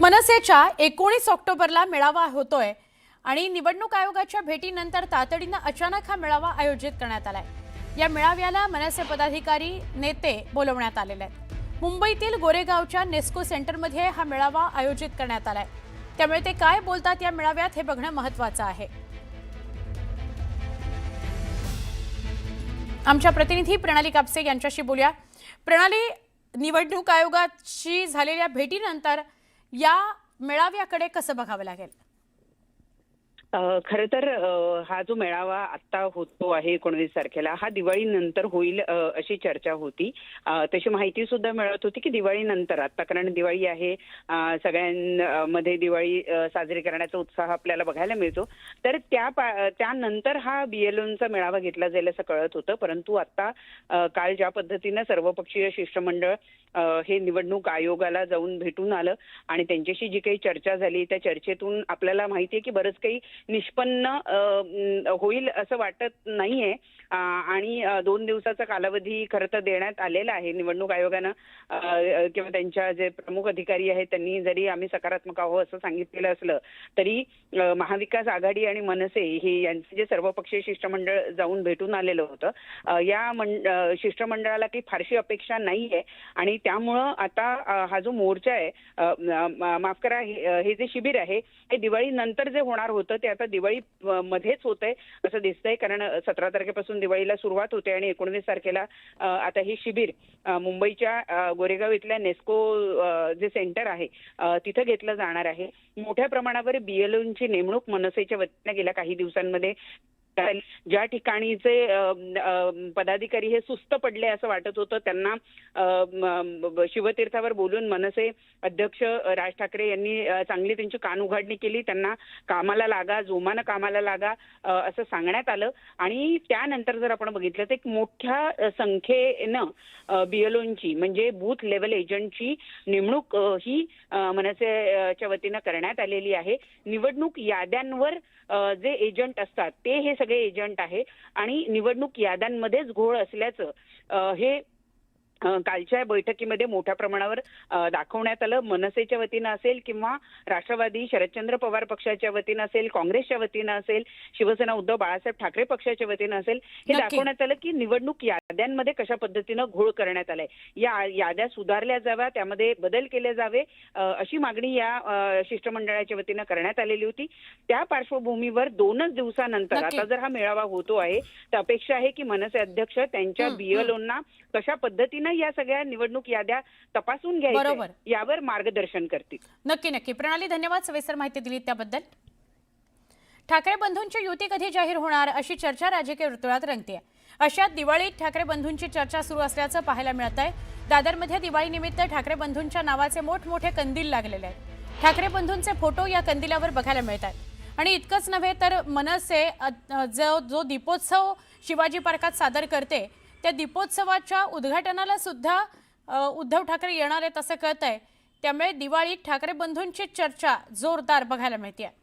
मनसेच्या एकोणीस ऑक्टोबरला मेळावा होतोय आणि निवडणूक आयोगाच्या भेटीनंतर तातडीनं अचानक हा मेळावा आयोजित करण्यात आलाय. या मेळाव्याला मनसे पदाधिकारी नेते बोलवण्यात आलेले आहेत. मुंबईतील गोरेगावच्या नेस्को सेंटरमध्ये हा मेळावा आयोजित करण्यात आलाय. त्यामुळे ते काय बोलतात या मेळाव्यात हे बघणं महत्वाचं आहे. आमच्या प्रतिनिधी प्रणाली कापसे यांच्याशी बोलूया. प्रणाली निवडणूक आयोगाशी झालेल्या भेटीनंतर या मेळाव्याकडे कसं बघावं लागेल? खरं तर हा जो मेळावा आता होतो आहे एकोणवीस तारखेला हा दिवाळीनंतर होईल अशी चर्चा होती. तशी माहिती सुद्धा मिळत होती की दिवाळीनंतर आता कारण दिवाळी आहे सगळ्यांमध्ये दिवाळी साजरी करण्याचा उत्साह आपल्याला बघायला मिळतो. तर त्या पा- त्यानंतर हा बीएलओचा मेळावा घेतला जाईल असं कळत होतं. परंतु आता काल ज्या पद्धतीनं सर्वपक्षीय शिष्टमंडळ हे निवडणूक आयोगाला जाऊन भेटून आलं आणि त्यांच्याशी जी काही चर्चा झाली त्या चर्चेतून आपल्याला माहिती आहे की बरंच काही निष्पन्न होईल असं वाटत नाहीये. आणि दोन दिवसाचा कालावधी खरं तर देण्यात आलेला आहे. निवडणूक आयोगानं किंवा त्यांच्या जे प्रमुख अधिकारी आहेत त्यांनी जरी आम्ही सकारात्मक आहो असं सांगितलेलं असलं तरी महाविकास आघाडी आणि मनसे हे यांचे जे सर्वपक्षीय शिष्टमंडळ जाऊन भेटून आलेलं होतं या मंड शिष्टमंडळाला काही फारशी अपेक्षा नाही आहे आणि त्यामुळं आता हा जो मोर्चा आहे माफ करा हे हे जे शिबिर आहे हे दिवाळीनंतर जे होणार होतं ते आता दिवाळी मध्येच होतंय असं दिसतंय. कारण सतरा तारखेपासून दिवाळीला सुरुवात होते आणि एकोणवीस तारखेला आता हे शिबिर मुंबईच्या गोरेगाव इथल्या नेस्को जे सेंटर आहे तिथं घेतलं जाणार आहे. मोठ्या प्रमाणावर बीएलओंची नेमणूक मनसेच्या वतीने गेल्या काही दिवसांमध्ये कारण ज्या ठिकाणीचे पदाधिकारी हे सुस्त पडले असं वाटत होतं त्यांना शिवतीर्थावर बोलून मनसे अध्यक्ष राज ठाकरे यांनी चांगली त्यांची कान उघडणी केली. त्यांना कामाला लागा जोमानं कामाला लागा असं सांगण्यात आलं. आणि त्यानंतर जर आपण बघितलं तर एक मोठ्या संख्येनं बीएलओंची म्हणजे बूथ लेवल एजंटची नेमणूक ही मनसेच्या वतीनं करण्यात आलेली आहे. निवडणूक याद्यांवर जे एजंट असतात ते हे सगळे एजंट आहे आणि निवडणूक याद्यांमध्येच घोळ असल्याचं हे कालच्या बैठकीमध्ये मोठ्या प्रमाणावर दाखवण्यात आलं मनसेच्या वतीनं असेल किंवा राष्ट्रवादी शरदचंद्र पवार पक्षाच्या वतीनं असेल काँग्रेसच्या वतीनं असेल शिवसेना उद्धव बाळासाहेब ठाकरे पक्षाच्या वतीनं असेल हे. दाखवण्यात आलं की निवडणूक याद्यांमध्ये कशा पद्धतीनं घोळ करण्यात आलाय या याद्या सुधारल्या जाव्या त्यामध्ये बदल केले जावे अशी मागणी या शिष्टमंडळाच्या वतीनं करण्यात आलेली होती त्या पार्श्वभूमीवर दोनच दिवसानंतर. आता जर हा मेळावा होतो आहे तर अपेक्षा आहे की मनसे अध्यक्ष त्यांच्या. बीएलओंना कशा पद्धतीनं या सगळ्या निवडणूक याद्या तपासून घ्यायच्या. यावर मार्गदर्शन करतील नक्की नक्की प्रणाली धन्यवाद सविस्तर माहिती दिली त्याबद्दल ठाकरे बंधूंची युती कधी जाहीर होणार अशी चर्चा राजकीय वर्तुळात रंगते अशात दिवाळीत ठाकरे बंधूंची चर्चा सुरू असल्याचं पाहायला मिळत आहे दादरमध्ये दिवाळीनिमित्त ठाकरे बंधूंच्या नावाचे मोठमोठे कंदील लागलेले आहेत. ठाकरे बंधूंचे फोटो या कंदिलावर बघायला मिळत आहेत आणि इतकंच नव्हे तर मनसे जो जो दीपोत्सव शिवाजी पार्कात सादर करते त्या दीपोत्सवाच्या उद्घाटनाला सुद्धा उद्धव ठाकरे येणार आहेत असं कळत आहे त्यामुळे दिवाळीत ठाकरे बंधूंची चर्चा जोरदार बघायला मिळते आहे